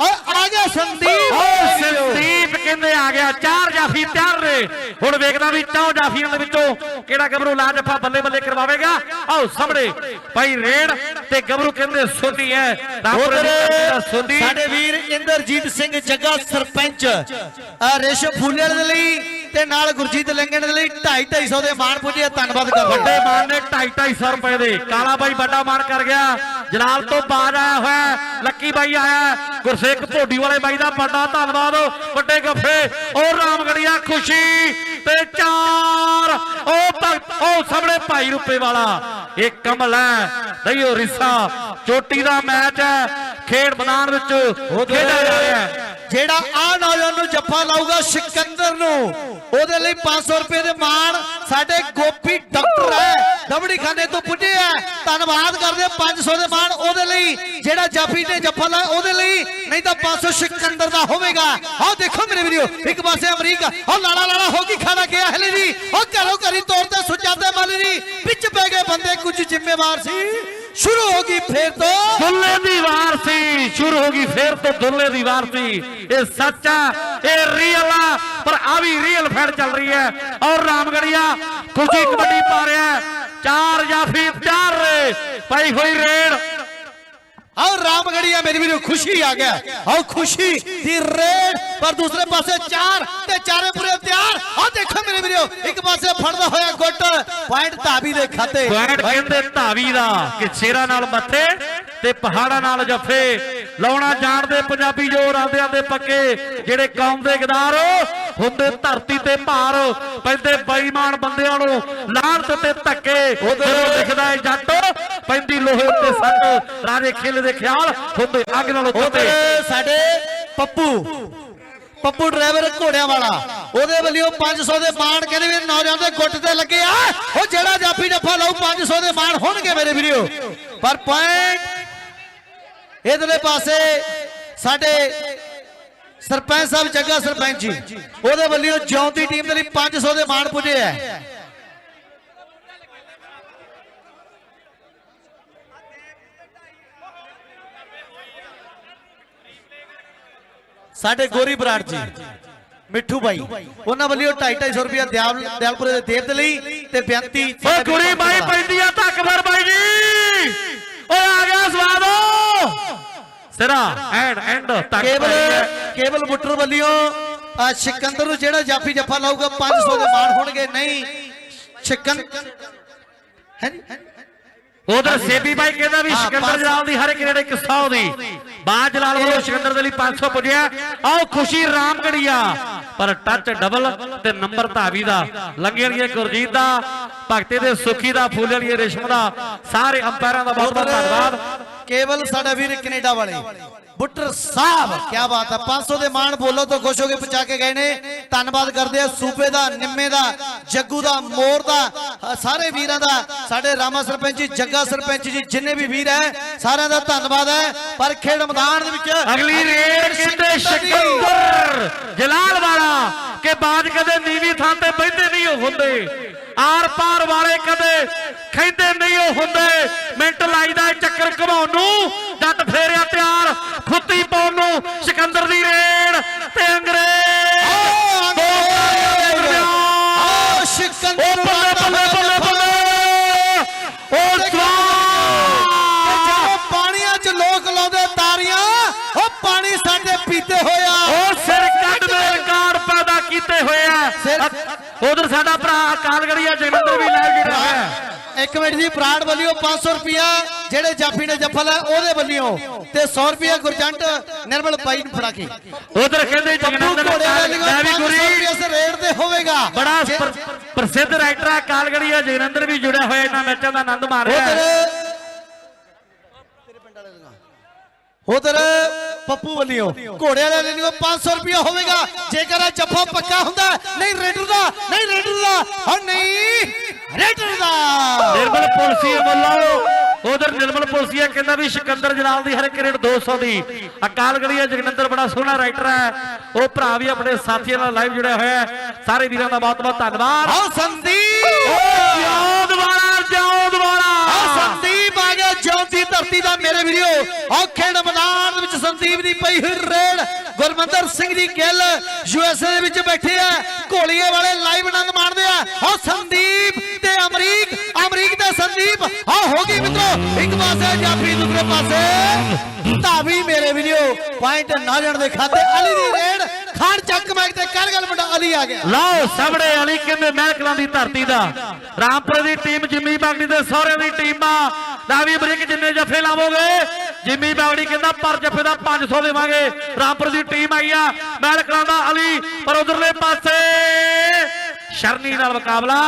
ਔਰ ਆ। ਗਿਆ ਸੰਦੀਪ। ਓ ਸੰਦੀਪ ਕਹਿੰਦੇ ਆ ਗਿਆ ਚਾਰ ਜਾਫੀ ਤਿਆਰ ਨੇ। ਹੁਣ ਵੇਖਦਾ ਵੀ ਚੌ ਜਾਫੀਆਂ ਦੇ ਵਿੱਚੋਂ ਕਿਹੜਾ ਗਬਰੂ ਲਾ ਜੱਫਾ ਬੱਲੇ ਬੱਲੇ ਕਰਵਾਵੇਗਾ। ਆਓ ਸਾਹਮਣੇ। ਭਾਈ ਰੇਡ ਤੇ ਗਬਰੂ ਕਹਿੰਦੇ ਸੋਧੀ ਹੈ ਸੋਧੀ ਸਾਡੇ ਵੀਰ ਇੰਦਰਜੀਤ ਸਿੰਘ ਜੱਗਾ ਸਰਪੰਚ। ਆ ਰੇਸ਼ਮ ਫੂਲੇ ਦੇ ਲਈ ਤੇ ਨਾਲ ਗੁਰਜੀਤ ਲੰਗਣ ਦੇ ਲਈ 2.5 250 ਦੇ ਮਾਣ ਪੁੱਜੇ ਧੰਨਵਾਦ ਕਰਦੇ ਵੱਡੇ ਮਾਨ ਨੇ 2.5 250 ਰੁਪਏ ਦੇ। ਕਾਲਾ ਬਾਈ ਵੱਡਾ ਮਾਨ ਕਰ ਗਿਆ। ਜਲਾਲ ਤੋਂ ਬਾਜ ਆਇਆ ਹੋਇਆ। ਲੱਕੀ ਬਾਈ ਆਇਆ। ਗੁਰਸੇਖ ਭੋਡੀ ਵਾਲੇ ਬਾਈ ਦਾ ਵੱਡਾ ਧੰਨਵਾਦ। ਵੱਡੇ ਗੱਫੇ ਉਹ ਰਾਮਗੜੀਆ ਖੁਸ਼ੀ ਤੇ ਚਾਰ। ਉਹ ਭਗਤ ਉਹ ਸਾਹਮਣੇ ਭਾਈ ਰੁਪਏ ਵਾਲਾ। ਇਹ ਕਮਲ ਹੈ। ਦਈਓ ਰਿਸਾ। ਚੋਟੀ ਦਾ ਮੈਚ ਹੈ। ਖੇਡ ਮੈਦਾਨ ਵਿੱਚ ਖੇਡਿਆ ਜਾ ਰਿਹਾ ਹੈ। ਜਿਹੜਾ ਆ ਨੌਜਵਾਨ ਨੂੰ ਜੱਫਾ ਲਾਊਗਾ ਸਿਕੰਦਰ ਨੂੰ, ਉਹਦੇ ਲਈ 500 ਰੁਪਏ ਦੇ ਮਾਣ ਸਾਡੇ ਗੋਪੀ ਡਾਕਟਰ ਹੈ ਦਬੜੀ ਖਾਨੇ ਤੋਂ ਪੁੱਜੇ ਹੈ। ਧੰਨਵਾਦ ਕਰਦੇ 500 ਦੇ ਮਾਣ ਉਹਦੇ ਲਈ, ਜਿਹੜਾ ਜਾਫੀ ਨੇ ਜੱਫਾ ਲਾ ਉਹਦੇ ਲਈ, ਨਹੀਂ ਤਾਂ 500 ਸਿਕੰਦਰ ਦਾ ਹੋਵੇਗਾ। ਆਹ ਦੇਖੋ ਮੇਰੇ ਵੀਡੀਓ ਇੱਕ ਪਾਸੇ ਅਮਰੀਕਾ ਉਹ ਲਾਲਾ ਲਾਲਾ ਹੋ ਗਈ ਖਾਣਾ ਗਿਆ ਹਲੇ ਜੀ ਉਹ ਘਰੋਂ ਘਰੀ ਤੌਰ ਤੇ ਸੁਜਾਦੇ ਮਾਲੀ ਜੀ, ਵਿੱਚ ਪੈ ਗਏ ਬੰਦੇ ਕੁਝ ਜ਼ਿੰਮੇਵਾਰ ਸੀ। ਸ਼ੁਰੂ ਹੋ ਗਈ ਫੇਰ ਤੋਂ। ਦੁੱਲੇ ਦੀ ਵਾਰ ਸੀ, ਸ਼ੁਰੂ ਹੋ ਗਈ ਫੇਰ ਤੋਂ ਦੁੱਲੇ ਦੀ ਵਾਰ ਸੀ। ਇਹ ਸੱਚ ਆ, ਇਹ ਰੀਅਲ ਆ, ਪਰ ਆ ਵੀ ਰੀਅਲ ਫੈਡ ਚੱਲ ਰਹੀ ਹੈ। ਔਰ ਰਾਮਗੜੀਆ ਖੁਸ਼ੀ ਕਬੱਡੀ ਪਾ ਰਿਹਾ ਹੈ। ਚਾਰ ਜਾਫੀ ਚਾਰ ਰੇ, ਪਾਈ ਹੋਈ ਰੇਡ। ਆਓ ਰਾਮਗੜੀਆ ਮੇਰੀ ਵੀਰੋ ਖੁਸ਼ੀ ਆ ਗਿਆ। ਆਓ ਖੁਸ਼ੀ ਦੀ ਰੇਡ ਪਰ ਦੂਸਰੇ ਪਾਸੇ ਚਾਰ ਤੇ ਚਾਰੇ ਪੂਰੇ ਤਿਆਰ। ਆਹ ਦੇਖੋ ਮੇਰੇ ਵੀਰੋ ਇੱਕ ਪਾਸੇ ਫੜਦਾ ਹੋਇਆ ਗੁੱਟ ਪੁਆਇੰਟ ਧਾਬੀ ਦੇ ਖਾਤੇ। ਪੁਆਇੰਟ ਕਹਿੰਦੇ ਧਾਵੀ ਦਾ ਕਿ ਸ਼ੇਰਾਂ ਨਾਲ ਮੱਥੇ ਤੇ ਪਹਾੜਾਂ ਨਾਲ ਜੱਫੇ। ਲਾਉਣਾ ਜਾਣਦੇ ਪੰਜਾਬੀ ਜੋ ਰਾਂਦਿਆਂ ਦੇ ਪੱਕੇ। ਜਿਹੜੇ ਕੌਮ ਦੇ ਗਦਾਰ ਹੁੰਦੇ ਧਰਤੀ ਤੇ ਭਾਰ ਪੈਂਦੇ ਬੇਈਮਾਨ ਬੰਦਿਆਂ ਨੂੰ ਲਾਹਨਤ ਤੇ ਧੱਕੇ। ਜਦੋਂ ਦਿਖਦਾ ਹੈ ਜੱਟ ਪੈਂਦੀ ਲੋਹੇ ਉੱਤੇ ਸੱਟ ਰਾਜੇ ਖੇਲ ਦੇ ਖਿਆਲ ਹੁੰਦੇ ਅੱਗ ਨਾਲ ਉੱਤੇ ਸਾਡੇ ਪੱਪੂ ਪੱਪੂ ਡਰਾਈਵਰ ਘੋੜਿਆਂ ਵਾਲਾ ਉਹਦੇ ਵੱਲੋਂ 500 ਦੇ ਮਾਣ ਕਹਿੰਦੇ ਵੀ ਨੌਜਵਾਨ ਦੇ ਗੁੱਟ ਤੇ ਲੱਗੇ ਆ। ਉਹ ਜਿਹੜਾ ਜਾਫੀ ਜੱਫਾ ਲਾਉ 500 ਦੇ ਮਾਣ ਹੋਣਗੇ ਮੇਰੇ ਵੀਰੋ। ਪਰ ਪੁਆਇੰਟ ਇਧਰਲੇ ਪਾਸੇ ਸਾਡੇ ਸਰਪੰਚ ਸਾਹਿਬ ਜੱਗਾ ਸਰਪੰਚ ਜੀ ਉਹਦੇ ਵੱਲੋਂ ਜਿਉਂ ਦੀ ਟੀਮ ਦੇ ਲਈ 500 ਦੇ ਮਾਣ ਪੁੱਜੇ ਆ। ਸਾਡੇ ਗੋਰੀ ਬਰਾੜ ਜੀ ਮਿੱਠੂ ਬਾਈ ਉਹਨਾਂ ਵੱਲੋਂ 250 ਰੁਪਇਆ ਦਿਆਲ ਦਿਆਲਪੁਰੇ ਦੇ ਦੇਵ ਦੇ ਲਈ ਤੇ ਬੇਨਤੀ ਓਏ ਕੁੜੀ ਬਾਈ ਪੈਂਦੀ ਆ ਧੱਕਵਰ ਬਾਈ ਜੀ। ਓਏ ਆ ਗਿਆ ਸਵਾਦ। ਸਿਰਾ ਐਂਡ ਐਂਡ ਤੱਕ ਕੇਵਲ। ਕੇਵਲ ਬੁੱਟਰ ਵੱਲੋਂ ਆ ਸਿਕੰਦਰ ਨੂੰ ਜਿਹੜਾ ਜਾਫੀ ਜੱਫਾ ਲਾਊਗਾ 500 ਦੇ ਮਾਣ ਹੋਣਗੇ ਨਹੀਂ ਸਿਕੰਦ ਹੈ ਉਧਰ ਸੇਬੀ ਬਾਈ ਕਹਿੰਦਾ ਵੀ ਸਿਕੰਦਰ। ਜਲਾਲ ਦੀ ਹਰ ਇੱਕ ਜਿਹੜੇ ਇੱਕ 100 ਦੀ। ਬਾਜ ਜਲਾਲ ਵੱਲੋਂ ਸਿਕੰਦਰ ਦੇ ਲਈ 500 ਪੁੱਜਿਆ। ਆਓ ਖੁਸ਼ੀ ਰਾਮਗੜੀਆ। ਪਰ ਟੱਚ ਡਬਲ ਤੇ ਨੰਬਰ ਧਾਵੀ ਦਾ। ਲੰਗੇ ਵਾਲੀਏ ਗੁਰਜੀਤ ਦਾ ਭਗਤੇ ਦੇ ਸੁਖੀ ਦਾ ਫੂਲੇ ਵਾਲੀਏ ਰੇਸ਼ਮ ਦਾ। ਸਾਰੇ ਅੰਪਾਇਰਾਂ ਦਾ ਬਹੁਤ ਬਹੁਤ ਧੰਨਵਾਦ। ਕੇਵਲ ਸਾਡਾ ਵੀਰ ਕੈਨੇਡਾ ਵਾਲੇ। ਬੁੱਟਰ ਸਾਹਿਬ ਕੀ ਬਾਤ ਹੈ। 500 ਦੇ ਮਾਣ ਬੋਲੋ ਤੋਂ ਖੁਸ਼ ਹੋ ਕੇ ਪਹੁੰਚਾ ਕੇ ਗਏ ਨੇ। ਧੰਨਵਾਦ ਕਰਦੇ ਆ ਸੂਬੇ ਦਾ ਨਿੰਮੇ ਦਾ ਜੱਗੂ ਦਾ ਮੋਰ ਦਾ ਸਾਰੇ ਵੀਰਾਂ ਦਾ ਸਾਡੇ ਰਾਮਾ ਸਰਪੰਚ ਜੀ ਜੱਗਾ ਸਰਪੰਚ ਜੀ ਜਿੰਨੇ ਵੀ ਵੀਰ ਹੈ ਸਾਰਿਆਂ ਦਾ ਧੰਨਵਾਦ ਹੈ। ਪਰ ਖੇਡ ਮੈਦਾਨ ਦੇ ਵਿੱਚ ਅਗਲੀ ਰੇਡ ਕਹਿੰਦੇ ਸਿਕੰਦਰ ਜਲਾਲ ਵਾਲਾ ਕਿ ਬਾਜ ਕਦੇ ਨੀਵੀਂ ਥਾਂ ਤੇ ਬੈਠੇ ਨਹੀਂ ਹੁੰਦੇ। ਆਰ ਪਾਰ ਵਾਲੇ ਕਦੇ ਖੈਂਦੇ ਨਹੀਂ ਉਹ ਹੁੰਦੇ। ਮਿੰਟ ਲਾਈਦਾ ਚੱਕਰ ਘਮਾਉਣ ਨੂੰ। ਜੱਟ ਫੇਰਿਆ ਤਿਆਰ ਖੁੱਤੀ ਪਾਉਣ ਨੂੰ। ਸਿਕੰਦਰ ਦੀ ਰੇਡ ਤੇ ਅੰਗਰੇਜ਼। ਉਹ ਸਿਕੰਦਰ ਬੱਲੇ ਬੱਲੇ ਬੱਲੇ ਬੱਲੇ। ਉਹ ਤੇ ਜਵਾਨ। ਜਦੋਂ ਪਾਣੀਆਂ 'ਚ ਲੋਕ ਲਾਉਂਦੇ ਤਾਰੀਆਂ ਉਹ ਪਾਣੀ ਸਾਡੇ ਪੀਤੇ ਹੋਇਆ। ਉਹ ਸਿਰ ਕੱਢ ਦੇ ਰਿਕਾਰਡ ਪੈਦਾ ਕੀਤੇ ਹੋਏ। ਉਧਰ ਸਾਡਾ ਭਰਾ ਕਾਲਗੜੀਆ ਜਗਿੰਦਰ ਵੀ ਲਾਈਵ ਜਿਹੜਾ ਹੈ। ਇੱਕ ਮਿੰਟ ਜੀ ਬਰਾੜ ਵੱਲੋਂ 500 ਰੁਪਿਆ ਜਿਹੜੇ ਜਾਫੀ ਨੇ ਜੱਫਲ ਹੈ ਉਹਦੇ ਵੱਲੋਂ ਤੇ 100 ਰੁਪਿਆ ਗੁਰਜੰਟ ਨਿਰਮਲ ਬਾਈ ਨੂੰ ਫੜਾ ਕੇ। ਉਧਰ ਕਹਿੰਦੇ ਨੂੰ ਮੈਂ ਵੀ 500 ਗੁਰੀ। ਰੇਟ ਤੇ ਹੋਵੇਗਾ। ਬੜਾ ਪ੍ਰਸਿੱਧ ਰਾਈਟਰ ਆ ਕਾਲਗੜੀਆ ਜਗਨੰਦਨ ਵੀ ਜੁੜਿਆ ਹੋਇਆ ਇਹਨਾਂ ਮੈਚਾਂ ਦਾ ਆਨੰਦ ਮਾਣ ਰਿਹਾ ਉਧਰ ਪੱਪੂ ਵੱਲੋਂ ਘੋੜੇ ਵਾਲੇ ਨੂੰ 500 ਰੁਪਿਆ ਹੋਵੇਗਾ। ਜੇਕਰ ਇਹ ਜੱਫਾ ਪੱਕਾ ਹੁੰਦਾ ਨਹੀਂ ਰੇਡਰ ਦਾ ਨਹੀਂ ਰੇਡਰ ਦਾ ਹਾਂ ਨਹੀਂ ਰੇਡਰ ਦਾ। ਨਿਰਮਲ ਪੁਲਸੀ ਵੱਲੋਂ ਉਧਰ ਨਿਰਮਲ ਪੁਲਸੀਆ ਕਹਿੰਦਾ ਵੀ ਸਿਕੰਦਰ ਜਲਾਲ ਦੀ ਹਰ ਇੱਕ ਰੇਟ 200 ਦੀ। ਅਕਾਲ ਗੜੀਆ ਜਗਨੰਦਰ ਬੜਾ ਸੋਹਣਾ ਰਾਈਟਰ ਹੈ। ਉਹ ਭਰਾ ਵੀ ਆਪਣੇ ਸਾਥੀਆਂ ਨਾਲ ਲਾਈਵ ਜੁੜਿਆ ਹੋਇਆ ਹੈ। ਸਾਰੇ ਵੀਰਾਂ ਦਾ ਬਹੁਤ ਬਹੁਤ ਧੰਨਵਾਦ। ਆਓ ਸੰਦੀਪ! ਜੋਦ ਆ ਵਾਲਾ ਧਰਤੀ ਦਾ ਮੇਰੇ ਵੀਡੀਓ ਆ ਮੈਦਾਨ ਵਿੱਚ ਸੰਦੀਪ ਦੀ ਪਈ ਹੋਈ ਰੇਡ। ਗੁਰਮੰਦਰ ਸਿੰਘ ਜੀ ਗਿੱਲ ਯੂਐਸਏ ਦੇ ਵਿੱਚ ਬੈਠੇ ਆ ਘੋਲੀਏ ਵਾਲੇ ਲਾਈਵ ਆਨੰਦ ਮਾਣਦੇ ਆ। ਆ ਸੰਦੀਪ ਤੇ ਅਮਰੀਕ ਅਮਰੀਕ ਤੇ ਸੰਦੀਪ। ਆ ਹੋ ਗਈ ਮਿੱਤਰੋ, ਇੱਕ ਪਾਸੇ ਜਾਫੀ ਦੂਸਰੇ ਪਾਸੇ। ਧਾਵੀ ਮੇਰੇ ਵੀਡੀਓ ਪੁਆਇੰਟ ਨਾ ਜਾਣ ਦੇ ਖਾਤੇ, ਅਲੀ ਦੀ ਰੇਡ। ਖਾਨ ਚੱਕ ਮੈਕ ਤੇ ਕਰ ਗੱਲ ਮੁੰਡਾ ਅਲੀ ਆ ਗਿਆ। ਲਓ ਸਾਹਮਣੇ ਵਾਲੀ ਕਹਿੰਦੇ ਮਹਿਕਲਾਂ ਦੀ ਧਰਤੀ ਦਾ। ਰਾਮਪੁਰ ਦੀ ਟੀਮ ਜਿੰਮੀ ਬਾਗੜੀ ਦੇ ਸਹੁਰੇ ਦੀ ਟੀਮ ਆ ਲਾਵੀ ਬ੍ਰਿਕ ਜਿੰਨੇ ਜੱਫੇ ਲਾਵੋਗੇ? ਜਿੰਮੀ ਬਾਗੜੀ ਕਹਿੰਦਾ ਪਰ ਜੱਫੇ ਦਾ 500 ਦੇਵਾਂਗੇ। ਰਾਮਪੁਰ ਦੀ ਟੀਮ ਆਈ ਆ ਮਹਿਕਲਾਂ ਦਾ ਅਲੀ ਪਰ ਉਧਰਲੇ ਪਾਸੇ ਸ਼ਰਨੀ ਨਾਲ ਮੁਕਾਬਲਾ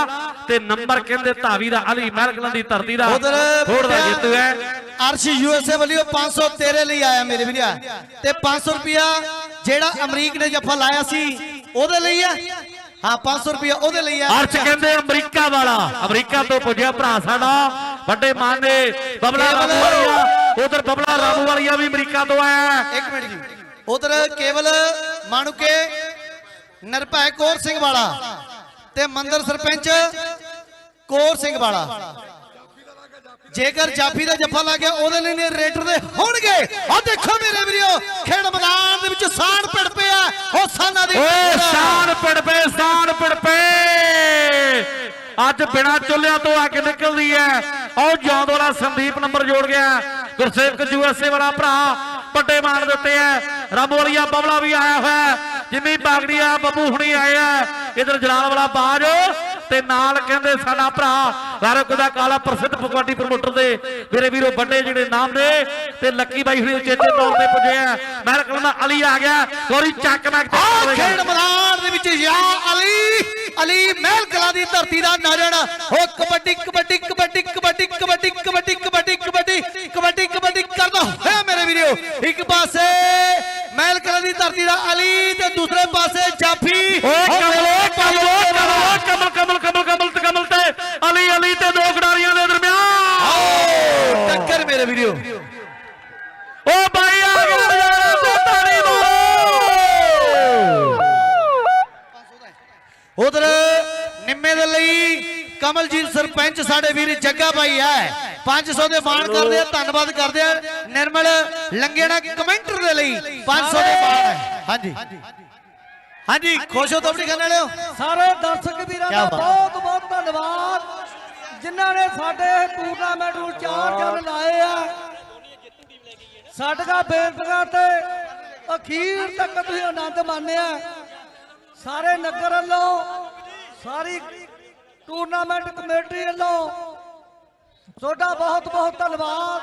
ਤੇ ਨੰਬਰ ਕਹਿੰਦੇ ਧਾਵੀ ਦਾ ਅਲੀ ਮਹਿਕਲਾਂ ਦੀ ਧਰਤੀ ਦਾ। ਉਧਰ ਫੋੜ ਦਾ ਜੇਤੂ ਹੈ। ਅਰਸ਼ ਯੂਐਸਏ ਵੱਲੋਂ 500 ਤੇਰੇ ਲਈ ਆਇਆ ਮੇਰੇ ਵੀਰਿਆ। ਤੇ 500 ਰੁਪਿਆ ਜਿਹੜਾ ਅਮਰੀਕ ਨੇ ਜੱਫਾ ਲਾਇਆ ਸੀ ਉਹਦੇ ਲਈ ਆ? ਹਾਂ 500 ਰੁਪਿਆ ਉਹਦੇ ਲਈ ਆ। ਅਰਸ਼ ਕਹਿੰਦੇ ਅਮਰੀਕਾ ਵਾਲਾ। ਅਮਰੀਕਾ ਤੋਂ ਪੁੱਜਿਆ ਭਰਾ ਸਾਡਾ। ਵੱਡੇ ਮਾਨ ਦੇ ਬਬਲਾ ਰਾਮੂ ਵਾਲੀਆ। ਉਧਰ ਬਬਲਾ ਰਾਮੂ ਵਾਲੀਆ ਵੀ ਅਮਰੀਕਾ ਤੋਂ ਆਇਆ। ਇੱਕ ਮਿੰਟ ਜੀ। ਉਧਰ ਕੇਵਲ ਮਾਣੂਕੇ ਨਿਰਭੈ ਕੌਰ ਸਿੰਘ ਵਾਲਾ ਤੇ ਮੰਦਰ ਸਰਪੰਚ ਕੌਰ ਸਿੰਘ ਵਾਲਾ। ਜੇਕਰ ਜਾਫੀ ਦਾ ਜੱਫਾ ਲੱਗ ਗਿਆ ਉਹਦੇ ਲਈ ਨੇ ਰੇਟਰ ਦੇ ਹੋਣਗੇ। ਆ ਦੇਖੋ ਮੇਰੇ ਵੀਰੋ ਖੇਡ ਮੈਦਾਨ ਦੇ ਵਿੱਚ ਸਾਣ ਪਿੜ ਪਿਆ ਉਹ ਸਾਨਾ ਦੀ ਓਏ ਸਾਨ ਪੜਪੇ ਸਾਨ ਪੜਪੇ ਅੱਜ ਬਿਨਾ ਚੁੱਲਿਆਂ ਤੋਂ ਅੱਗ ਨਿਕਲਦੀ ਐ ਉਹ ਜੌਂਦ ਵਾਲਾ ਸੰਦੀਪ ਨੰਬਰ ਜੋੜ ਗਿਆ। ਗੁਰਸੇਵਕ ਯੂਐਸਏ ਵਾਲਾ ਭਰਾ ਵੱਡੇ ਮਾਨ ਦੇ ਉੱਤੇ ਐ ਰੱਬ ਵਾਲੀਆ ਬਬਲਾ ਵੀ ਆਇਆ ਹੋਇਆ। ਹੈ। ਜਿੰਮੀ ਬਾਗੜੀ ਆ ਬੱਬੂ ਹੁਣੀ ਆਏ ਆ। ਇਧਰ ਜਲਾਲ ਵਾਲਾ ਬਾਜ। ਤੇ ਨਾਲ ਕਹਿੰਦੇ ਸਾਡਾ ਭਰਾ ਲਾਰੋ ਦਾ ਕਾਲਾ ਪ੍ਰਸਿੱਧ ਕਬੱਡੀ ਪ੍ਰਮੋਟਰ ਦੇ ਮੇਰੇ ਵੀਰੋ ਵੱਡੇ ਜਿਹੜੇ ਨਾਮ ਨੇ ਤੇ ਲੱਕੀ ਬਾਈ ਹੁਣੇ ਚੇਤੇ ਤੌਰ ਤੇ ਪੁੱਜੇ ਆ। ਮੈਂ ਕਹਿੰਦਾ ਅਲੀ ਆ ਗਿਆ ਗੋਰੀ ਚੱਕ ਮੈਂ ਖੇਡ ਮੈਦਾਨ ਦੇ ਵਿੱਚ ਯਾ ਅਲੀ ਅਲੀ ਮਹਿਲ ਕਲਾ ਦੀ ਧਰਤੀ ਦਾ ਨਜਣ ਹੋ ਕਬੱਡੀ ਕਬੱਡੀ ਕਬੱਡੀ ਕਬੱਡੀ ਕਬੱਡੀ ਕਬੱਡੀ ਕਬੱਡੀ ਕਬੱਡੀ ਕਬੱਡੀ ਕਬੱਡੀ ਕਰਦਾ ਹੋਇਆ ਮੇਰੇ ਵੀਰੋ। ਇੱਕ ਪਾਸੇ ਮਹਿਲ ਕਲਾ ਦੀ ਧਰਤੀ ਦਾ ਅਲੀ ਤੇ ਦੂਸਰੇ ਪਾਸੇ ਜਾਫੀ ਓਏ ਕਮਲ ਓਏ ਕਮਲ ਓਏ ਕਮਲ ਓਏ ਕਮਲ ਕਮਲ ਕਮਲ ਕਮਲ ਤੇ ਕਮਲ ਤੇ ਅਲੀ ਅਲੀ ਤੇ ਦੋ ਖਿਡਾਰੀਆਂ ਦੇ ਦਰਮਿਆਨ ਆਓ ਟੱਕਰ ਮੇਰੇ ਵੀਰੋ ਓ ਬਾਈ ਆ ਗਿਆ ਯਾਰ ਤੇ ਤਾੜੀ ਮਾਰੋ ਉਧਰ ਨਿੰਮੇ ਦੇ ਲਈ ਕਮਲਜੀਤ ਸਰਪੰਚ ਸਾਡੇ ਵੀਰ ਜੱਗਾ ਭਾਈ ਹੈ। 500 ਦੇ ਮਾਣ ਕਰਦੇ ਆ ਧੰਨਵਾਦ ਕਰਦੇ ਆ। ਨਿਰਮਲ ਲੰਗੇਣਾ ਕਮੈਂਟਰ ਦੇ ਲਈ 500 ਦੇ ਮਾਣ ਹੈ। ਹਾਂਜੀ। ਹਾਂਜੀ ਖੁਸ਼ ਹੋ ਤਬੜੀ ਕਰਨ ਵਾਲਿਓ ਸਾਰੇ ਦਰਸ਼ਕ ਵੀਰਾਂ ਦਾ। ਬਹੁਤ ਬਹੁਤ ਧੰਨਵਾਦ। ਜਿਨ੍ਹਾਂ ਨੇ ਸਾਡੇ ਟੂਰਨਾਮੈਂਟ ਨੂੰ ਚਾਰ ਜਨ ਲਾਏ ਆ। ਸਾਡੀਆਂ ਬੇਨਤੀਆਂ ਤੇ ਅਖੀਰ ਤੱਕ ਤੁਸੀਂ ਆਨੰਦ ਮਾਣਿਆ। ਸਾਰੇ ਨਗਰ ਵੱਲੋਂ ਸਾਰੀ ਟੂਰਨਾਮੈਂਟ ਕਮੇਟੀ ਵੱਲੋਂ ਤੁਹਾਡਾ ਬਹੁਤ ਬਹੁਤ ਧੰਨਵਾਦ।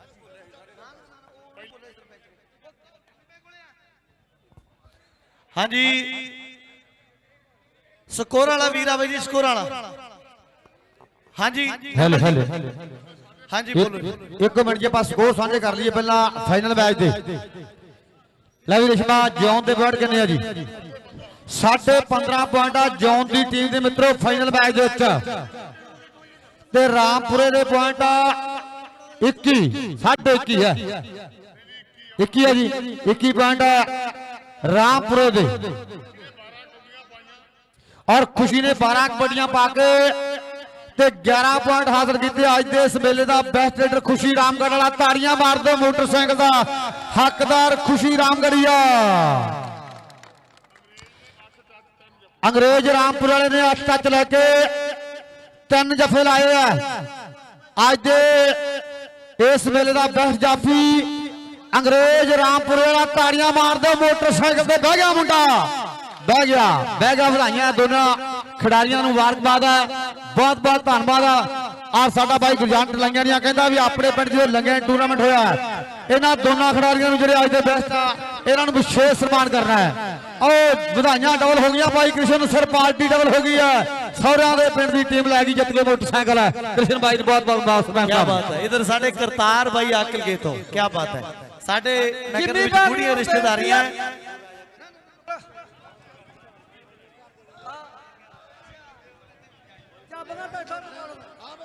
ਹਾਂਜੀ। ਸਕੋਰ ਵਾਲਾ ਵੀਰ ਆ ਬਾਈ ਜੀ ਸਕੋਰ ਵਾਲਾ। ਹਾਂਜੀ। Hello hello. ਹਾਂਜੀ ਬੋਲੋ। ਇੱਕ ਮਿੰਟ ਜੇ ਆਪਾਂ ਸਕੋਰ ਸਾਂਝੇ ਕਰ ਲਈਏ ਪਹਿਲਾਂ ਫਾਈਨਲ ਮੈਚ ਦੇ। ਲੈ ਵੀ ਰਿਸ਼ਮਾ ਜੌਨ ਦੇ ਪੁਆਇੰਟ ਕਿੰਨੇ ਆ ਜੀ? ਸਾਢੇ 15 ਪੁਆਇੰਟ ਆ ਜੌਨ ਦੀ ਟੀਮ ਦੇ ਮਿੱਤਰੋ ਫਾਈਨਲ ਮੈਚ ਦੇ ਵਿੱਚ। ਤੇ ਰਾਮਪੁਰੇ ਦੇ ਪੁਆਇੰਟ ਆ 21 ਸਾਢੇ 21 ਹੈ। 21 ਹੈ ਜੀ 21 ਪੁਆਇੰਟ ਆ ਰਾਮਪੁਰੇ ਦੇ ਔਰ ਖੁਸ਼ੀ ਨੇ 12 ਕਬੱਡੀਆਂ ਪਾ ਕੇ ਤੇ 11 ਪੁਆਇੰਟ ਹਾਸਲ ਕੀਤੇ। ਅੱਜ ਦੇ ਇਸ ਮੇਲੇ ਦਾ ਬੈਸਟ ਰੇਡਰ ਖੁਸ਼ੀ ਰਾਮਗੜ ਵਾਲਾ। ਤਾੜੀਆਂ ਮਾਰਦੇ ਮੋਟਰਸਾਈਕਲ ਦਾ ਹੱਕਦਾਰ ਖੁਸ਼ੀ ਰਾਮਗੜੀਆ ਅੰਗਰੇਜ਼ ਰਾਮਪੁਰ ਵਾਲੇ ਨੇ 8 ਟੱਚ ਲੈ ਕੇ ਤਿੰਨ ਜਫੇ ਲਾਏ ਆ। ਅੱਜ ਦੇ ਇਸ ਮੇਲੇ ਦਾ ਬੈਸਟ ਜਾਫੀ ਅੰਗਰੇਜ਼ ਰਾਮਪੁਰ ਵਾਲਾ ਤਾੜੀਆਂ ਮਾਰਦੇ, ਮੋਟਰਸਾਈਕਲ ਤੇ ਬਹਿ ਗਿਆ ਮੁੰਡਾ। ਬਹਿ ਗਿਆ ਬਹਿ ਗਿਆ, ਵਧਾਈਆਂ ਦੋਨਾਂ ਖਿਡਾਰੀਆਂ ਨੂੰ ਮੁਬਾਰਕਬਾਦ ਹੈ। ਬਹੁਤ ਬਹੁਤ ਧੰਨਵਾਦ ਆ। ਸਾਡਾ ਬਾਈ ਗੁਰਜੰਟ ਲੰਗਿਆਂ ਦੀਆਂ ਕਹਿੰਦਾ ਵੀ ਆਪਣੇ ਪਿੰਡ ਜੋ ਲੰਗਿਆਂ ਟੂਰਨਾਮੈਂਟ ਹੋਇਆ ਇਹਨਾਂ ਦੋਨਾਂ ਖਿਡਾਰੀਆਂ ਨੂੰ ਜਿਹੜੇ ਅੱਜ ਦੇ ਬੈਸਟ ਆ, ਇਹਨਾਂ ਨੂੰ ਵਿਸ਼ੇਸ਼ ਸਨਮਾਨ ਕਰਨਾ ਹੈ। ਉਹ ਵਧਾਈਆਂ ਡਬਲ ਹੋ ਗਈਆਂ ਬਾਈ ਕ੍ਰਿਸ਼ਨ ਸਰ ਪਾਰਟੀ ਡਬਲ ਹੋ ਗਈ ਹੈ। ਸੌਰਿਆਂ ਦੇ ਪਿੰਡ ਦੀ ਟੀਮ ਲੈ ਗਈ, ਜਿੱਤ ਕੇ ਮੋਟਰਸਾਈਕਲ ਹੈ। ਕ੍ਰਿਸ਼ਨ ਬਾਈ ਨੂੰ ਬਹੁਤ ਬਹੁਤ ਮੁਬਾਰਕਾਂ ਕੀ ਬਾਤ ਹੈ। ਇਧਰ ਸਾਡੇ ਕਰਤਾਰ ਬਾਈ ਆਕਲ ਗਏ ਤੋਂ ਕੀ ਬਾਤ ਹੈ। ਸਾਡੇ ਨਗਰ ਵਿੱਚ ਪੂਰੀਆਂ ਰਿਸ਼ਤੇਦਾਰੀਆਂ ਚੱਬ ਨਾ ਬੈਠਾ।